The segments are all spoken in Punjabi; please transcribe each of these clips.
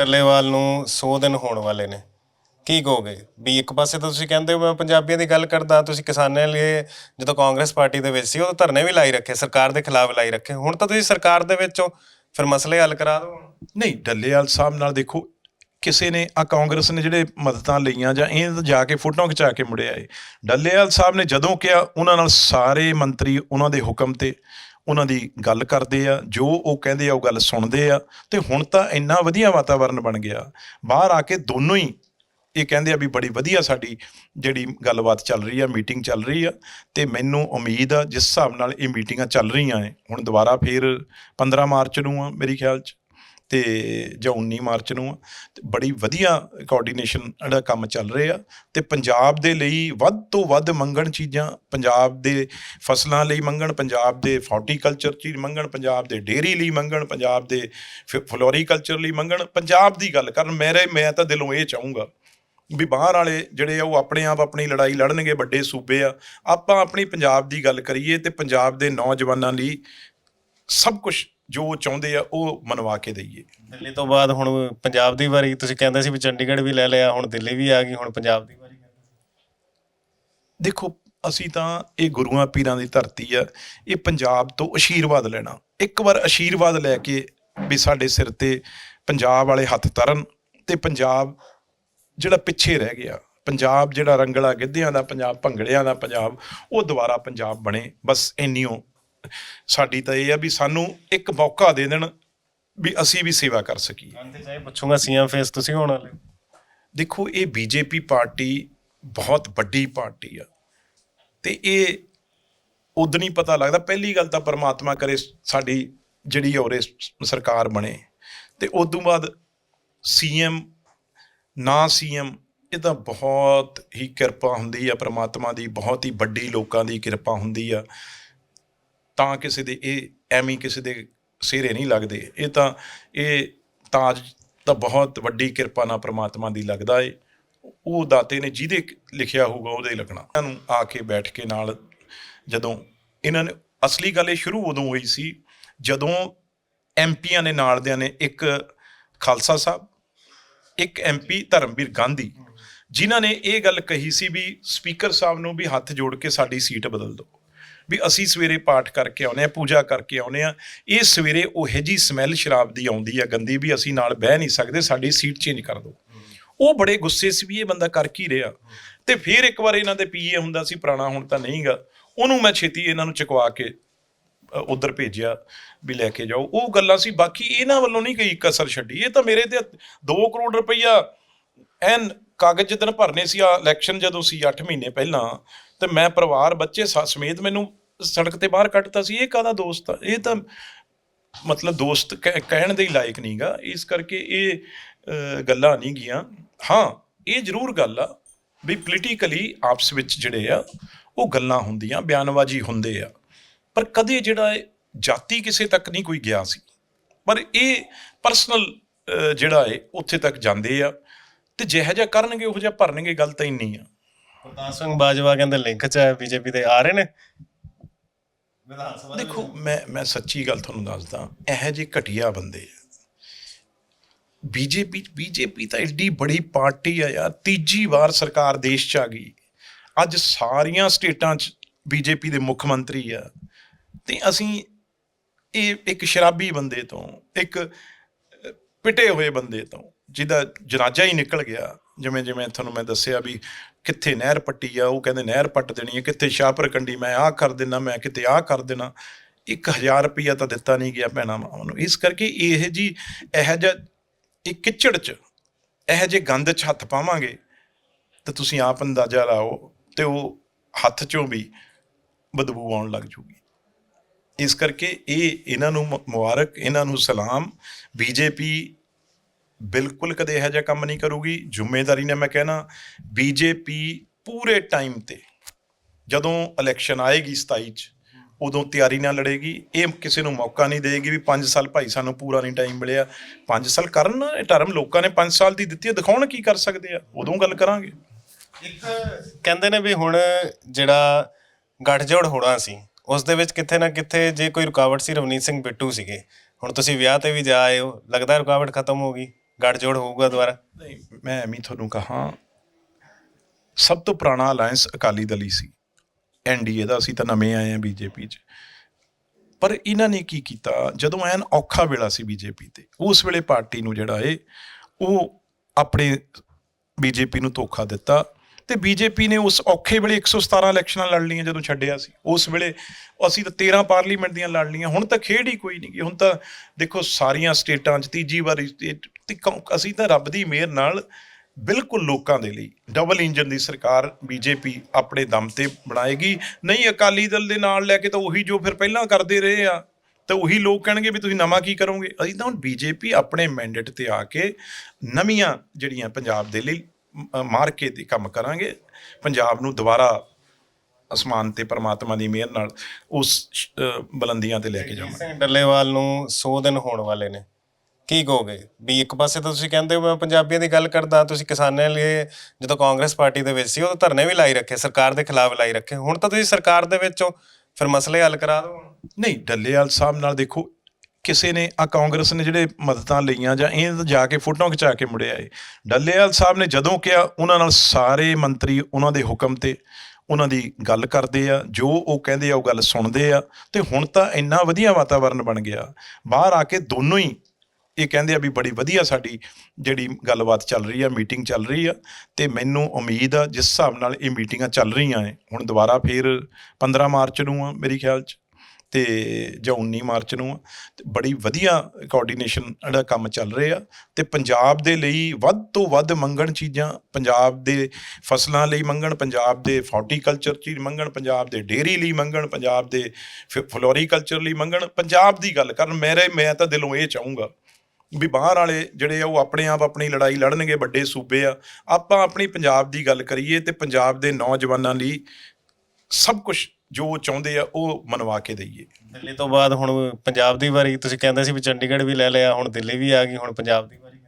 ਡੱਲੇਵਾਲ ਨੂੰ 100 ਦਿਨ ਹੋਣ ਵਾਲੇ ਨੇ। ਕੀ ਕਹੋਗੇ? ਵੀ ਇੱਕ ਪਾਸੇ ਤਾਂ ਤੁਸੀਂ ਕਹਿੰਦੇ ਹੋ ਮੈਂ ਪੰਜਾਬੀਆਂ ਦੀ ਗੱਲ ਕਰਦਾ, ਤੁਸੀਂ ਕਿਸਾਨਾਂ ਲਈ ਜਦੋਂ ਕਾਂਗਰਸ ਪਾਰਟੀ ਦੇ ਵਿੱਚ ਸੀ ਉਹ ਧਰਨੇ ਵੀ ਲਾਈ ਰੱਖੇ, ਸਰਕਾਰ ਦੇ ਖਿਲਾਫ ਲਾਈ ਰੱਖੇ। ਹੁਣ ਤਾਂ ਤੁਸੀਂ ਸਰਕਾਰ ਦੇ ਵਿੱਚੋਂ ਫਿਰ ਮਸਲੇ ਹੱਲ ਕਰਾ ਦਿਓ ਨਹੀਂ, ਡੱਲੇਵਾਲ ਸਾਹਿਬ ਨਾਲ ਦੇਖੋ, ਕਿਸੇ ਨੇ ਆ ਕਾਂਗਰਸ ਨੇ ਜਿਹੜੇ ਮਦਦਾਂ ਲਈਆਂ ਜਾਂ ਇਹ ਜਾ ਕੇ ਫੋਟੋਆਂ ਖਿਚਾ ਕੇ ਮੁੜਿਆ ਏ। ਡੱਲੇਵਾਲ ਸਾਹਿਬ ਨੇ ਜਦੋਂ ਕਿਹਾ, ਉਹਨਾਂ ਨਾਲ ਸਾਰੇ ਮੰਤਰੀ ਉਹਨਾਂ ਦੇ ਹੁਕਮ ਤੇ ਉਹਨਾਂ ਦੀ ਗੱਲ ਕਰਦੇ ਆ, ਜੋ ਉਹ ਕਹਿੰਦੇ ਆ ਉਹ ਗੱਲ ਸੁਣਦੇ ਆ ਤੇ ਹੁਣ ਤਾਂ ਇੰਨਾ ਵਧੀਆ ਵਾਤਾਵਰਣ ਬਣ ਗਿਆ। ਬਾਹਰ ਆ ਕੇ ਦੋਨੋਂ ਹੀ ਇਹ ਕਹਿੰਦੇ ਆ ਵੀ ਬੜੀ ਵਧੀਆ ਸਾਡੀ ਜਿਹੜੀ ਗੱਲਬਾਤ ਚੱਲ ਰਹੀ ਆ, ਮੀਟਿੰਗ ਚੱਲ ਰਹੀ ਆ ਤੇ ਮੈਨੂੰ ਉਮੀਦ ਆ ਜਿਸ ਹਿਸਾਬ ਨਾਲ ਇਹ ਮੀਟਿੰਗਾਂ ਚੱਲ ਰਹੀਆਂ ਨੇ, ਹੁਣ ਦੁਬਾਰਾ ਫੇਰ 15 ਮਾਰਚ ਨੂੰ ਆ ਮੇਰੀ ਖਿਆਲ 'ਚ। ਤੇ ਜਾਂ 19 ਮਾਰਚ ਨੂੰ ਆ, ਤੇ ਬੜੀ ਵਧੀਆ ਕੋਆਰਡੀਨੇਸ਼ਨ ਜਿਹੜਾ ਕੰਮ ਚੱਲ ਰਿਹਾ। ਤੇ ਪੰਜਾਬ ਦੇ ਲਈ ਵੱਧ ਤੋਂ ਵੱਧ ਮੰਗਣ ਚੀਜ਼ਾਂ, ਪੰਜਾਬ ਦੇ ਫਸਲਾਂ ਲਈ ਮੰਗਣ, ਪੰਜਾਬ ਦੇ ਫਾਰਟੀਕਲਚਰ ਚੀਜ਼ ਮੰਗਣ, ਪੰਜਾਬ ਦੇ ਡੇਅਰੀ ਲਈ ਮੰਗਣ, ਪੰਜਾਬ ਦੇ ਫਲੋਰੀਕਲਚਰ ਲਈ ਮੰਗਣ, ਪੰਜਾਬ ਦੀ ਗੱਲ ਕਰਨ ਮੇਰੇ, ਮੈਂ ਤਾਂ ਦਿਲੋਂ ਇਹ ਚਾਹੂੰਗਾ ਵੀ ਬਾਹਰ ਵਾਲੇ ਜਿਹੜੇ ਆ ਉਹ ਆਪਣੇ ਆਪ ਆਪਣੀ ਲੜਾਈ ਲੜਨਗੇ, ਵੱਡੇ ਸੂਬੇ ਆ। ਆਪਾਂ ਆਪਣੀ ਪੰਜਾਬ ਦੀ ਗੱਲ ਕਰੀਏ ਤੇ ਪੰਜਾਬ ਦੇ ਨੌਜਵਾਨਾਂ ਲਈ ਸਭ ਕੁਝ ਜੋ ਚਾਹੁੰਦੇ ਆ ਉਹ ਮਨਵਾ ਕੇ ਦਈਏ। ਦਿੱਲੀ ਤੋਂ ਬਾਅਦ ਹੁਣ ਪੰਜਾਬ ਦੀ ਵਾਰੀ ਤੁਸੀਂ ਕਹਿੰਦੇ ਸੀ ਵੀ ਚੰਡੀਗੜ੍ਹ ਵੀ ਲੈ ਲਿਆ ਹੁਣ ਦਿੱਲੀ ਵੀ ਆ ਗਈ ਹੁਣ ਪੰਜਾਬ ਦੀ ਵਾਰੀ ਦੇਖੋ ਅਸੀਂ ਤਾਂ ਇਹ ਗੁਰੂਆਂ ਪੀਰਾਂ ਦੀ ਧਰਤੀ ਆ ਇਹ ਪੰਜਾਬ ਤੋਂ ਆਸ਼ੀਰਵਾਦ ਲੈਣਾ। ਇੱਕ ਵਾਰ ਆਸ਼ੀਰਵਾਦ ਲੈ ਕੇ ਵੀ ਸਾਡੇ ਸਿਰ ਤੇ ਪੰਜਾਬ ਵਾਲੇ ਹੱਥ ਤਰਨ ਤੇ ਪੰਜਾਬ ਜਿਹੜਾ ਪਿੱਛੇ ਰਹਿ ਗਿਆ ਪੰਜਾਬ ਜਿਹੜਾ ਰੰਗਲਾ ਗਿੱਧਿਆਂ ਦਾ ਪੰਜਾਬ ਭੰਗੜਿਆਂ ਦਾ ਪੰਜਾਬ ਉਹ ਦੁਬਾਰਾ ਪੰਜਾਬ ਬਣੇ। ਬਸ ਇੰਨੀਓ ਸਾਡੀ ਤਾਂ ਇਹ ਆ ਵੀ ਸਾਨੂੰ ਇੱਕ ਮੌਕਾ ਦੇ ਦੇਣ ਵੀ ਅਸੀਂ ਵੀ ਸੇਵਾ ਕਰ ਸਕੀਏ। ਅੰਤ ਚਾਹੇ ਪੁੱਛੂੰਗਾ ਸੀਐਮ ਫੇਸ ਤੁਸੀਂ ਹੋਣ ਵਾਲੇ। ਦੇਖੋ ਇਹ ਬੀਜੇਪੀ ਪਾਰਟੀ ਬਹੁਤ ਵੱਡੀ ਪਾਰਟੀ ਆ। ਤੇ ਇਹ ਉਦੋਂ ਨਹੀਂ ਪਤਾ ਲੱਗਦਾ ਪਹਿਲੀ ਗੱਲ ਤਾਂ ਪਰਮਾਤਮਾ ਕਰੇ ਸਾਡੀ ਜਿਹੜੀ ਔਰੇ ਸਰਕਾਰ ਬਣੇ। ਤੇ ਉਦੋਂ ਬਾਅਦ ਸੀਐਮ ਨਾ ਸੀਐਮ ਇਹ ਤਾਂ ਬਹੁਤ ਹੀ ਕਿਰਪਾ ਹੁੰਦੀ ਆ ਪ੍ਰਮਾਤਮਾ ਦੀ ਬਹੁਤ ਹੀ ਵੱਡੀ ਲੋਕਾਂ ਦੀ ਕਿਰਪਾ ਹੁੰਦੀ ਆ। ਤਾਂ ਕਿਸੇ ਦੇ ਇਹ ਐਵੇਂ ਕਿਸੇ ਦੇ ਸਿਰੇ ਨਹੀਂ ਲੱਗਦੇ। ਇਹ ਤਾਂ, ਇਹ ਤਾਜ ਤਾਂ ਬਹੁਤ ਵੱਡੀ ਕਿਰਪਾ ਨਾਲ ਪ੍ਰਮਾਤਮਾ ਦੀ ਲੱਗਦਾ ਏ। ਉਹ ਦਾਤੇ ਨੇ ਜਿਹਦੇ ਲਿਖਿਆ ਹੋਊਗਾ ਉਹਦੇ ਹੀ ਲੱਗਣਾ। ਇਹਨਾਂ ਨੂੰ ਆ ਕੇ ਬੈਠ ਕੇ ਨਾਲ ਜਦੋਂ ਇਹਨਾਂ ਨੇ, ਅਸਲੀ ਗੱਲ ਇਹ ਸ਼ੁਰੂ ਉਦੋਂ ਹੋਈ ਸੀ, ਜਦੋਂ ਐਮਪੀਆਂ ਨੇ ਨਾਲ ਦਿਆਂ ਨੇ ਇੱਕ ਖਾਲਸਾ ਸਾਹਿਬ, ਇੱਕ ਐਮਪੀ ਧਰਮਵੀਰ ਗਾਂਧੀ, ਜਿਨ੍ਹਾਂ ਨੇ ਇਹ ਗੱਲ ਕਹੀ ਸੀ ਵੀ ਸਪੀਕਰ ਸਾਹਿਬ ਨੂੰ ਵੀ ਹੱਥ ਜੋੜ ਕੇ ਸਾਡੀ ਸੀਟ ਬਦਲ ਦਿਓ। ਵੀ ਅਸੀਂ ਸਵੇਰੇ ਪਾਠ ਕਰਕੇ ਆਉਨੇ ਆ ਪੂਜਾ ਕਰਕੇ ਆਉਨੇ ਆ ਇਹ ਸਵੇਰੇ ਉਹੇ ਜੀ ਸਮੈਲ ਸ਼ਰਾਬ ਦੀ ਆਉਂਦੀ ਆ, ਗੰਦੀ ਵੀ ਅਸੀਂ ਨਾਲ ਬਹਿ ਨਹੀਂ ਸਕਦੇ, ਸਾਡੀ ਸੀਟ ਚੇਂਜ ਕਰ ਦਿਓ। ਉਹ ਬੜੇ ਗੁੱਸੇ ਸੀ ਵੀ ਇਹ ਬੰਦਾ ਕਰ ਕੀ ਰਿਹਾ। ਤੇ ਫਿਰ ਇੱਕ ਵਾਰ ਇਹਨਾਂ ਦੇ ਪੀਏ ਹੁੰਦਾ ਸੀ, ਪੁਰਾਣਾ ਹੁਣ ਤਾਂ ਨਹੀਂਗਾ। ਉਹਨੂੰ ਮੈਂ ਛੇਤੀ ਇਹਨਾਂ ਨੂੰ ਚੁਕਵਾ ਕੇ ਉਧਰ ਭੇਜਿਆ ਵੀ ਲੈ ਕੇ ਜਾਓ। ਉਹ ਗੱਲਾਂ ਸੀ, ਬਾਕੀ ਇਹਨਾਂ ਵੱਲੋਂ ਨਹੀਂ ਕੋਈ ਕਸਰ ਛੱਡੀ। ਇਹ ਤਾਂ ਮੇਰੇ ਤੇ 2 ਕਰੋੜ ਰੁਪਈਆ ਐਨ ਕਾਗਜ਼ ਜਿੱਦਣ ਭਰਨੇ ਸੀ, ਆ ਇਲੈਕਸ਼ਨ ਜਦੋਂ ਸੀ 8 ਮਹੀਨੇ ਪਹਿਲਾਂ। ਤੇ ਮੈਂ ਪਰਿਵਾਰ, ਬੱਚੇ ਸਾ- ਸਮੇਤ ਮੈਨੂੰ ਸੜਕ ਤੇ ਬਾਹਰ ਕੱਢਤਾ ਸੀ, ਇਹ ਕਾਹਦਾ ਦੋਸਤ ਆ? ਇਹ ਤਾਂ ਮਤਲਬ ਦੋਸਤ ਕਹਿਣ ਦੇ ਹੀ ਲਾਇਕ ਨਹੀਂਗਾ, ਇਸ ਕਰਕੇ ਇਹ ਗੱਲਾਂ ਨਹੀਂ ਗੀਆਂ ਹਾਂ, ਇਹ ਜ਼ਰੂਰ ਗੱਲ ਆ ਵੀ ਪੋਲੀਟੀਕਲੀ ਆਪਸ ਵਿੱਚ ਜਿਹੜੇ ਆ, ਉਹ ਗੱਲਾਂ ਹੁੰਦੀਆਂ, ਬਿਆਨਬਾਜ਼ੀ ਹੁੰਦੇ ਆ। ਪਰ ਕਦੇ ਜਿਹੜਾ ਇਹ ਜਾਤੀ ਕਿਸੇ ਤੱਕ ਨਹੀਂ ਕੋਈ ਗਿਆ ਸੀ। ਪਰ ਇਹ ਪਰਸਨਲ ਜਿਹੜਾ ਹੈ ਉੱਥੇ ਤੱਕ ਜਾਂਦੇ ਆ ਤੇ ਜਿਹੋ ਜਿਹਾ ਕਰਨਗੇ, ਉਹ ਜਿਹਾ ਭਰਨਗੇ, ਗੱਲ ਤਾਂ ਇੰਨੀ ਆ। ਪ੍ਰਤਾਪ ਸਿੰਘ ਬਾਜਵਾ ਕਹਿੰਦੇ ਲਿੰਕ ਚ ਹੈ ਬੀਜੇਪੀ ਦੇ ਆ ਰਹੇ ਨੇ। ਵਿਧਾਨ ਸਭਾ ਦੇ ਦੇਖੋ ਮੈਂ ਮੈਂ ਸੱਚੀ ਗੱਲ ਤੁਹਾਨੂੰ ਦੱਸਦਾ ਇਹੋ ਜਿਹੇ ਘਟੀਆ ਬੰਦੇ ਆ। ਬੀਜੇਪੀ ਬੀਜੇਪੀ ਤਾਂ ਏਡੀ ਬੜੀ ਪਾਰਟੀ ਆ ਯਾਰ ਤੀਜੀ ਵਾਰ ਸਰਕਾਰ ਦੇਸ਼ 'ਚ ਆ ਗਈ। ਅੱਜ ਸਾਰੀਆਂ ਸਟੇਟਾਂ 'ਚ ਬੀਜੇਪੀ ਦੇ ਮੁੱਖ ਮੰਤਰੀ ਆ। ਤੇ ਅਸੀਂ ਇਹ ਇੱਕ ਸ਼ਰਾਬੀ ਬੰਦੇ ਤੋਂ ਇੱਕ ਪਿਟੇ ਹੋਏ ਬੰਦੇ ਤੋਂ ਜਿਹਦਾ ਜਨਾਜ਼ਾ ਹੀ ਨਿਕਲ ਗਿਆ। ਜਿਵੇਂ ਜਿਵੇਂ ਤੁਹਾਨੂੰ ਮੈਂ ਦੱਸਿਆ ਵੀ ਕਿੱਥੇ ਨਹਿਰ ਪੱਟੀ ਆ, ਉਹ ਕਹਿੰਦੇ ਨਹਿਰ ਪੱਟ ਦੇਣੀ ਹੈ, ਕਿੱਥੇ ਸ਼ਾਹਪੁਰ ਕੰਡੀ ਮੈਂ ਆਹ ਕਰ ਦੇਣਾ, ਮੈਂ ਕਿਤੇ ਆਹ ਕਰ ਦੇਣਾ। 1000 ਰੁਪਈਆ ਤਾਂ ਦਿੱਤਾ ਨਹੀਂ ਗਿਆ ਭੈਣਾਂ ਮਾਵਾਂ ਨੂੰ। ਇਸ ਕਰਕੇ ਇਹ ਜੀ, ਇਹ ਜਿਹਾ, ਇਹ ਕਿਚੜ ਚ, ਇਹ ਜੇ ਗੰਦ ਚ ਹੱਥ ਪਾਵਾਂਗੇ, ਤਾਂ ਤੁਸੀਂ ਆਪ ਅੰਦਾਜ਼ਾ ਲਾਓ ਤੇ ਉਹ ਹੱਥ ਚੋਂ ਵੀ ਬਦਬੂ ਆਉਣ ਲੱਗ ਜੂਗੀ। ਇਸ ਕਰਕੇ ਇਹ, ਇਹਨਾਂ ਨੂੰ ਮੁਬਾਰਕ, ਇਹਨਾਂ ਨੂੰ ਸਲਾਮ। ਬੀਜੇਪੀ ਬਿਲਕੁਲ ਕਦੇ ਇਹੋ ਜਿਹਾ ਕੰਮ ਨਹੀਂ ਕਰੂਗੀ। ਜ਼ਿੰਮੇਵਾਰੀ ਨੇ ਮੈਂ ਕਹਿਣਾ, ਬੀਜੇਪੀ ਪੂਰੇ ਟਾਈਮ ਤੇ ਜਦੋਂ ਇਲੈਕਸ਼ਨ ਆਏਗੀ 27 ਚ, ਉਦੋਂ ਤਿਆਰੀ ਨਾਲ ਲੜੇਗੀ। ਇਹ ਕਿਸੇ ਨੂੰ ਮੌਕਾ ਨਹੀਂ ਦੇਗੀ ਵੀ 5 ਸਾਲ ਭਾਈ ਸਾਨੂੰ ਪੂਰਾ ਨਹੀਂ ਟਾਈਮ ਮਿਲਿਆ। 5 ਸਾਲ ਕਰਨ ਇਹ ਟਰਮ ਲੋਕਾਂ ਨੇ 5 ਸਾਲ ਦੀ ਦਿੱਤੀ ਹੈ, ਦਿਖਾਉਣ ਕੀ ਕਰ ਸਕਦੇ ਆ, ਉਦੋਂ ਗੱਲ ਕਰਾਂਗੇ। ਇੱਕ ਕਹਿੰਦੇ ਨੇ ਵੀ ਹੁਣ ਜਿਹੜਾ ਗੱਠਜੋੜ ਹੋਣਾ ਸੀ, ਉਸ ਦੇ ਵਿੱਚ ਕਿੱਥੇ ਨਾ ਕਿੱਥੇ ਜੇ ਕੋਈ ਰੁਕਾਵਟ ਸੀ ਰਵਨੀਤ ਸਿੰਘ ਬਿੱਟੂ ਸੀਗੇ। ਹੁਣ ਤੁਸੀਂ ਵਿਆਹ ਤੇ ਵੀ ਜਾ ਆਏ ਹੋ, ਲੱਗਦਾ ਰੁਕਾਵਟ ਖਤਮ ਹੋ ਗਈ। ਗੱਠਜੋੜ ਹੋਊਗਾ ਦੁਬਾਰਾ? ਨਹੀਂ, ਮੈਂ ਐਵੇਂ ਤੁਹਾਨੂੰ ਕਹਾਂ, ਸਭ ਤੋਂ ਪੁਰਾਣਾ ਅਲਾਈਅੰਸ ਅਕਾਲੀ ਦਲ ਹੀ ਸੀ। ਐਨਡੀਏ ਦਾ ਅਸੀਂ ਤਾਂ ਨਵੇਂ ਆਏ ਆ ਬੀਜੇਪੀ 'ਚ। ਪਰ ਇਹਨਾਂ ਨੇ ਕੀ ਕੀਤਾ? ਜਦੋਂ ਐਨ ਔਖਾ ਵੇਲਾ ਸੀ ਬੀਜੇਪੀ ਤੇ, ਉਸ ਵੇਲੇ ਪਾਰਟੀ ਨੂੰ ਜਿਹੜਾ ਏ, ਉਹ ਆਪਣੇ ਬੀਜੇਪੀ ਨੂੰ ਧੋਖਾ ਦਿੱਤਾ। ਤੇ ਬੀਜੇਪੀ ਨੇ ਉਸ ਔਖੇ ਵੇਲੇ 117 ਇਲੈਕਸ਼ਨਾਂ ਲੜ ਲਈਆਂ ਜਦੋਂ ਛੱਡਿਆ ਸੀ। ਉਸ ਵੇਲੇ ਅਸੀਂ ਤਾਂ 13 ਪਾਰਲੀਮੈਂਟ ਦੀਆਂ ਲੜ ਲਈਆਂ, ਹੁਣ ਤਾਂ ਖੇਡ ਹੀ ਕੋਈ ਨਹੀਂ ਹੁਣ ਤਾਂ ਦੇਖੋ ਸਾਰੀਆਂ ਸਟੇਟਾਂ 'ਚ ਤੀਜੀ ਵਾਰੀ state ਤੇ ਅਸੀਂ ਤਾਂ ਰੱਬ ਦੀ ਮਿਹਰ ਨਾਲ ਬਿਲਕੁਲ ਲੋਕਾਂ ਦੇ ਲਈ ਡਬਲ ਇੰਜਨ ਦੀ ਸਰਕਾਰ ਬੀਜੇਪੀ ਆਪਣੇ ਦਮ ਤੇ ਬਣਾਏਗੀ। ਨਹੀਂ, ਅਕਾਲੀ ਦਲ ਦੇ ਨਾਲ ਲੈ ਕੇ ਤਾਂ ਉਹੀ ਜੋ ਫਿਰ ਪਹਿਲਾਂ ਕਰਦੇ ਰਹੇ ਆ, ਤਾਂ ਉਹੀ ਲੋਕ ਕਹਿਣਗੇ ਵੀ ਤੁਸੀਂ ਨਵਾਂ ਕੀ ਕਰੋਗੇ। ਅਸੀਂ ਤਾਂ ਹੁਣ ਬੀਜੇਪੀ ਆਪਣੇ ਮੈਂਡੇਟ ਤੇ ਆ ਕੇ ਨਵੀਆਂ ਜਿਹੜੀਆਂ ਪੰਜਾਬ ਦੇ ਲਈ ਮਾਰ ਕੇ ਤੇ ਕੰਮ ਕਰਾਂਗੇ। ਪੰਜਾਬ ਨੂੰ ਦੁਬਾਰਾ ਅਸਮਾਨ ਤੇ ਪਰਮਾਤਮਾ ਦੀ ਮਿਹਰ ਨਾਲ ਉਸ ਬੁਲੰਦੀਆਂ ਤੇ ਲੈ ਕੇ ਜਾਵਾਂਗੇ। ਡੱਲੇਵਾਲ ਨੂੰ 100 ਦਿਨ ਹੋਣ ਵਾਲੇ ਨੇ। ਕੀ ਕਹੋਗੇ? ਵੀ ਇੱਕ ਪਾਸੇ ਤਾਂ ਤੁਸੀਂ ਕਹਿੰਦੇ ਹੋ ਮੈਂ ਪੰਜਾਬੀਆਂ ਦੀ ਗੱਲ ਕਰਦਾ ਤੁਸੀਂ ਕਿਸਾਨਾਂ ਲਈ ਜਦੋਂ ਕਾਂਗਰਸ ਪਾਰਟੀ ਦੇ ਵਿੱਚ ਸੀ ਉਹ ਧਰਨੇ ਵੀ ਲਾਈ ਰੱਖੇ ਸਰਕਾਰ ਦੇ ਖਿਲਾਫ ਲਾਈ ਰੱਖੇ। ਹੁਣ ਤਾਂ ਤੁਸੀਂ ਸਰਕਾਰ ਦੇ ਵਿੱਚੋਂ ਫਿਰ ਮਸਲੇ ਹੱਲ ਕਰਾ ਦਿਓ ਨਹੀਂ ਡੱਲੇਵਾਲ ਸਾਹਿਬ ਨਾਲ ਦੇਖੋ ਕਿਸੇ ਨੇ ਆ ਕਾਂਗਰਸ ਨੇ ਜਿਹੜੇ ਮਦਦਾਂ ਲਈਆਂ ਜਾਂ ਇਹ ਜਾ ਕੇ ਫੋਟੋਆਂ ਖਿਚਾ ਕੇ ਮੁੜਿਆ ਏ ਡੱਲੇਵਾਲ ਸਾਹਿਬ ਨੇ ਜਦੋਂ ਕਿਹਾ, ਉਹਨਾਂ ਨਾਲ ਸਾਰੇ ਮੰਤਰੀ ਉਹਨਾਂ ਦੇ ਹੁਕਮ ਤੇ ਉਹਨਾਂ ਦੀ ਗੱਲ ਕਰਦੇ ਆ, ਜੋ ਉਹ ਕਹਿੰਦੇ ਆ ਉਹ ਗੱਲ ਸੁਣਦੇ ਆ ਤੇ ਹੁਣ ਤਾਂ ਇੰਨਾ ਵਧੀਆ ਵਾਤਾਵਰਣ ਬਣ ਗਿਆ। ਬਾਹਰ ਆ ਕੇ ਦੋਨੋਂ ਹੀ ਇਹ ਕਹਿੰਦੇ ਆ ਵੀ ਬੜੀ ਵਧੀਆ ਸਾਡੀ ਜਿਹੜੀ ਗੱਲਬਾਤ ਚੱਲ ਰਹੀ ਆ, ਮੀਟਿੰਗ ਚੱਲ ਰਹੀ ਆ ਤੇ ਮੈਨੂੰ ਉਮੀਦ ਆ ਜਿਸ ਹਿਸਾਬ ਨਾਲ ਇਹ ਮੀਟਿੰਗਾਂ ਚੱਲ ਰਹੀਆਂ ਏ ਹੁਣ ਦੁਬਾਰਾ ਫੇਰ 15 ਮਾਰਚ ਨੂੰ ਆ ਮੇਰੀ ਖਿਆਲ 'ਚ। ਤੇ ਜਾਂ 19 ਮਾਰਚ ਨੂੰ ਆ, ਤੇ ਬੜੀ ਵਧੀਆ ਕੋਆਰਡੀਨੇਸ਼ਨ ਦਾ ਕੰਮ ਚੱਲ ਰਿਹਾ ਤੇ ਪੰਜਾਬ ਦੇ ਲਈ ਵੱਧ ਤੋਂ ਵੱਧ ਮੰਗਣ ਚੀਜ਼ਾਂ, ਪੰਜਾਬ ਦੇ ਫਸਲਾਂ ਲਈ ਮੰਗਣ, ਪੰਜਾਬ ਦੇ ਫਾਰਟੀਕਲਚਰ ਚੀਜ਼ ਮੰਗਣ, ਪੰਜਾਬ ਦੇ ਡੇਰੀ ਲਈ ਮੰਗਣ, ਪੰਜਾਬ ਦੇ ਫਲੋਰੀਕਲਚਰ ਲਈ ਮੰਗਣ, ਪੰਜਾਬ ਦੀ ਗੱਲ ਕਰਨ, ਮੇਰੇ, ਮੈਂ ਤਾਂ ਦਿਲੋਂ ਇਹ ਚਾਹੂੰਗਾ ਵੀ ਬਾਹਰ ਵਾਲੇ ਜਿਹੜੇ ਆ ਉਹ ਆਪਣੇ ਆਪ ਆਪਣੀ ਲੜਾਈ ਲੜਨਗੇ, ਵੱਡੇ ਸੂਬੇ ਆ, ਆਪਾਂ ਆਪਣੀ ਪੰਜਾਬ ਦੀ ਗੱਲ ਕਰੀਏ ਤੇ ਪੰਜਾਬ ਦੇ ਨੌਜਵਾਨਾਂ ਲਈ ਸਭ ਕੁਝ ਜੋ ਚਾਹੁੰਦੇ ਆ ਉਹ ਮਨਵਾ ਕੇ ਦਈਏ। ਦਿੱਲੀ ਤੋਂ ਬਾਅਦ ਹੁਣ ਪੰਜਾਬ ਦੀ ਵਾਰੀ ਤੁਸੀਂ ਕਹਿੰਦੇ ਸੀ ਵੀ ਚੰਡੀਗੜ੍ਹ ਵੀ ਲੈ ਲਿਆ ਹੁਣ ਦਿੱਲੀ ਵੀ ਆ ਗਈ ਹੁਣ ਪੰਜਾਬ ਦੀ ਵਾਰੀ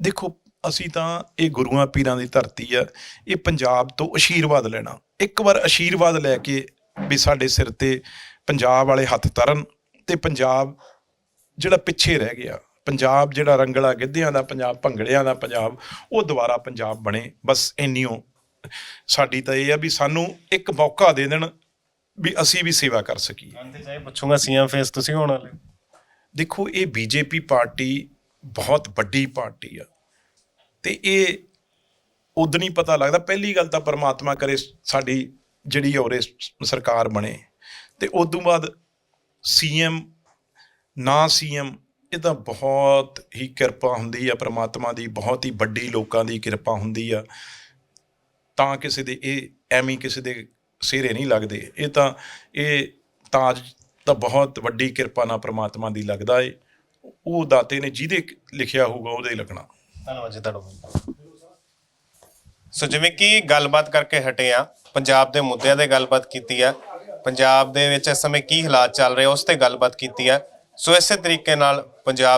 ਦੇਖੋ ਅਸੀਂ ਤਾਂ ਇਹ ਗੁਰੂਆਂ ਪੀਰਾਂ ਦੀ ਧਰਤੀ ਆ ਇਹ ਪੰਜਾਬ ਤੋਂ ਆਸ਼ੀਰਵਾਦ ਲੈਣਾ। ਇੱਕ ਵਾਰ ਆਸ਼ੀਰਵਾਦ ਲੈ ਕੇ ਵੀ ਸਾਡੇ ਸਿਰ ਤੇ ਪੰਜਾਬ ਵਾਲੇ ਹੱਥ ਤਰਨ ਤੇ ਪੰਜਾਬ ਜਿਹੜਾ ਪਿੱਛੇ ਰਹਿ ਗਿਆ ਪੰਜਾਬ ਜਿਹੜਾ ਰੰਗਲਾ ਗਿੱਧਿਆਂ ਦਾ ਪੰਜਾਬ ਭੰਗੜਿਆਂ ਦਾ ਪੰਜਾਬ ਉਹ ਦੁਬਾਰਾ ਪੰਜਾਬ ਬਣੇ। ਬਸ ਇੰਨੀਓ ਸਾਡੀ ਤਾਂ ਇਹ ਆ ਵੀ ਸਾਨੂੰ ਇੱਕ ਮੌਕਾ ਦੇ ਦੇਣ ਵੀ ਅਸੀਂ ਵੀ ਸੇਵਾ ਕਰ ਸਕੀਏ। ਅੰਤ ਚਾਹੇ ਪੁੱਛੂੰਗਾ ਸੀਐਮ ਫੇਸ ਤੁਸੀਂ ਹੋਣ ਵਾਲੇ। ਦੇਖੋ ਇਹ ਬੀਜੇਪੀ ਪਾਰਟੀ ਬਹੁਤ ਵੱਡੀ ਪਾਰਟੀ ਆ। ਤੇ ਇਹ ਉਦੋਂ ਹੀ ਪਤਾ ਲੱਗਦਾ ਪਹਿਲੀ ਗੱਲ ਤਾਂ ਪਰਮਾਤਮਾ ਕਰੇ ਸਾਡੀ ਜਿਹੜੀ ਔਰੇ ਸਰਕਾਰ ਬਣੇ। ਤੇ ਉਦੋਂ ਬਾਅਦ ਸੀਐਮ ਨਾ ਸੀਐਮ ਇਹ ਤਾਂ ਬਹੁਤ ਹੀ ਕਿਰਪਾ ਹੁੰਦੀ ਆ ਪਰਮਾਤਮਾ ਦੀ ਬਹੁਤ ਹੀ ਵੱਡੀ ਲੋਕਾਂ ਦੀ ਕਿਰਪਾ ਹੁੰਦੀ ਆ। ਤਾਂ ਕਿਸੇ ਦੇ ਇਹ ਐਵੇਂ ਕਿਸੇ ਦੇ ਸਿਰੇ ਨਹੀਂ ਲੱਗਦੇ। ਇਹ ਤਾਂ, ਇਹ ਤਾਜ ਤਾਂ ਬਹੁਤ ਵੱਡੀ ਕਿਰਪਾ ਨਾਲ ਪ੍ਰਮਾਤਮਾ ਦੀ ਲੱਗਦਾ ਏ। ਉਹ ਦਾਤੇ ਨੇ ਜਿਹਦੇ ਲਿਖਿਆ ਹੋਊਗਾ ਉਹਦੇ ਹੀ ਲੱਗਣਾ ਧੰਨਵਾਦ ਜੀ ਤੁਹਾਡਾ। ਸੋ ਜਿਵੇਂ ਕਿ ਗੱਲਬਾਤ ਕਰਕੇ ਹਟੇ ਆ, ਪੰਜਾਬ ਦੇ ਮੁੱਦਿਆਂ ਤੇ ਗੱਲਬਾਤ ਕੀਤੀ ਆ। ਪੰਜਾਬ ਦੇ ਵਿੱਚ ਇਸ ਸਮੇਂ ਕੀ ਹਾਲਾਤ ਚੱਲ ਰਹੇ ਉਸ ਤੇ ਗੱਲਬਾਤ ਕੀਤੀ ਆ। ਸੋ ਇਸੇ ਤਰੀਕੇ ਨਾਲ ਪੰਜਾਬ